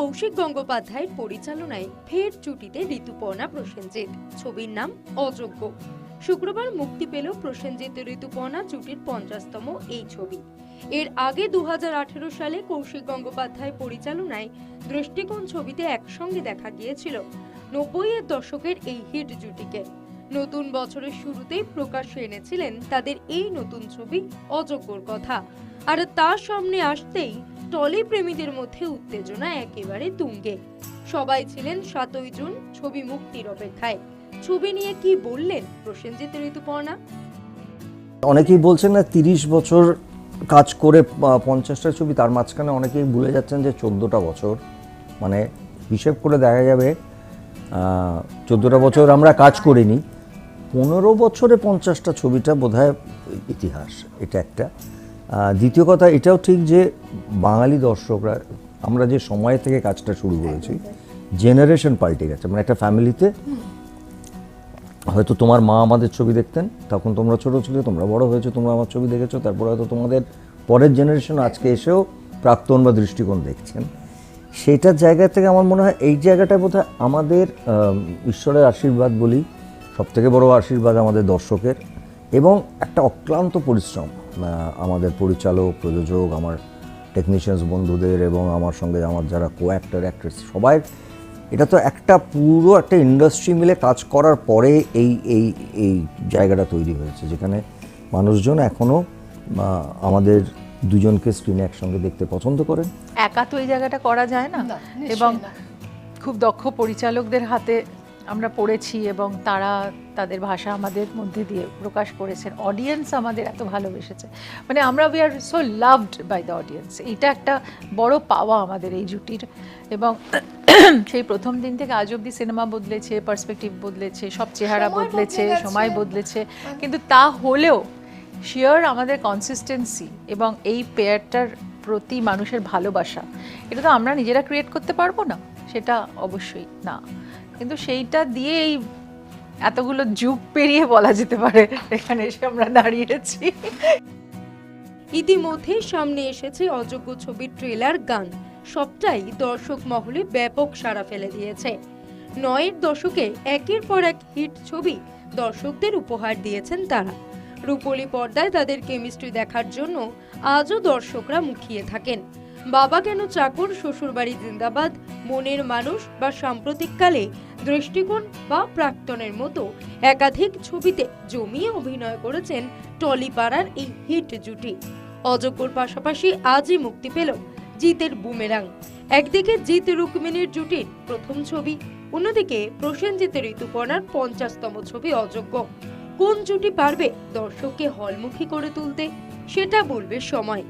কৌশিক গঙ্গোপাধ্যায়ের পরিচালনায় ফের জুটিতে ঋতুপর্ণা প্রসেনজিৎ। ছবির নাম অযোগ্য। শুক্রবার মুক্তি পেল প্রসেনজিৎ ঋতুপর্ণা জুটির পঞ্চাশতম এই ছবি। এর আগে দু হাজার আঠারো সালে কৌশিক গঙ্গোপাধ্যায় পরিচালনায় দৃষ্টিকোণ ছবিতে একসঙ্গে দেখা গিয়েছিল নব্বইয়ের দশকের এই হিট জুটিকে। নতুন বছরের শুরুতেই প্রকাশ্যে এনেছিলেন তাদের এই নতুন ছবি অযোগ্যর কথা। আর তার সামনে আসতেই টলি প্রেমীদের মধ্যে উত্তেজনা একেবারে তুঙ্গে। সবাই ছিলেন সাতই জুন, ছবি মুক্তির অপেক্ষায়। ছবি নিয়ে কি বললেন প্রসেনজিৎ ঋতুপর্ণা? অনেকেই বলছেন না, তিরিশ বছর কাজ করে পঞ্চাশটা ছবি, তার মাঝখানে অনেকেই ভুলে যাচ্ছেন যে চোদ্দোটা বছর। মানে হিসেব করে দেখা যাবে চোদ্দোটা বছর আমরা কাজ করিনি। পনেরো বছরে পঞ্চাশটা ছবিটা বোধহয় ইতিহাস, এটা একটা। দ্বিতীয় কথা, এটাও ঠিক যে বাঙালি দর্শকরা, আমরা যে সময় থেকে কাজটা শুরু করেছি জেনারেশন পাল্টে গেছে। মানে একটা ফ্যামিলিতে হয়তো তোমার মা আমাদের ছবি দেখতেন, তখন তোমরা ছোটো ছিলে, তোমরা বড় হয়েছো, তোমরা আমার ছবি দেখেছ, তারপর হয়তো তোমাদের পরের জেনারেশন আজকে এসেও প্রাক্তন বা দৃষ্টিকোণ দেখছেন। সেটার জায়গা থেকে আমার মনে হয় এই জায়গাটায় বোধহয় আমাদের ঈশ্বরের আশীর্বাদ বলি, সবথেকে বড় আশীর্বাদ আমাদের দর্শকের এবং একটা অক্লান্ত পরিশ্রম আমাদের পরিচালক, প্রযোজক, আমার টেকনিশিয়ানস বন্ধুদের এবং আমার সঙ্গে আমার যারা কো অ্যাক্টর অ্যাক্ট্রেস সবাই এটা তো একটা পুরো একটা ইন্ডাস্ট্রি মিলে কাজ করার পরে এই এই এই জায়গাটা তৈরি হয়েছে যেখানে মানুষজন এখনও আমাদের দুজনকে স্ক্রিনে একসঙ্গে দেখতে পছন্দ করেন। একা তো এই জায়গাটা করা যায় না না, এবং খুব দক্ষ পরিচালকদের হাতে আমরা পড়েছি এবং তারা তাদের ভাষা আমাদের মধ্যে দিয়ে প্রকাশ করেছেন। অডিয়েন্স আমাদের এত ভালোবেসেছে। মানে আমরা we are so loved by the audience এটা একটা বড় পাওয়া আমাদের এই জুটির। এবং সেই প্রথম দিন থেকে আজ অব্দি সিনেমা বদলেছে পার্সপেক্টিভ বদলেছে সব চেহারা বদলেছে সময় বদলেছে। কিন্তু তা হলেও শিওর আমাদের কনসিস্টেন্সি এবং এই পেয়ারটার প্রতি মানুষের ভালোবাসা এটা তো আমরা নিজেরা ক্রিয়েট করতে পারব না। সেটা অবশ্যই না। কিন্তু সেইটা দিয়ে এই এতগুলো যুগ পেরিয়ে বলা যেতে পারে, এখানে এসে আমরা দাঁড়িয়েছি। ইতিমধ্যে সামনে এসেছে অযোগ্য ছবির ট্রেলার গান। সবটাই দর্শক মহলে ব্যাপক সাড়া ফেলে দিয়েছে। নয়ের দশকে একের পর এক হিট ছবি দর্শকদের উপহার দিয়েছেন তারা। রূপলি পর্দায় তাদের কেমিস্ট্রি দেখার জন্য আজও দর্শকরা মুখিয়ে থাকেন। বাবা কেন চাকর, শ্বশুরবাড়ি জিন্দাবাদ মনের মানুষ বা সাম্প্রতিককালে দৃষ্টিকোণ বা প্রাক্তনের মতো একাধিক ছবিতে জমিয়ে অভিনয় করেছেন টলিপাড়ার এই হিট জুটি। অযোগ্যর পাশাপাশি আজই মুক্তি পেল জিতের বুমেরাং। একদিকে জিত রুক্মিণীর জুটির প্রথম ছবি, অন্যদিকে প্রসেনজিতের ঋতুপর্ণার পঞ্চাশতম ছবি অযোগ্য কোন জুটি পারবে দর্শককে হলমুখী করে তুলতে, সেটা বলবে সময়।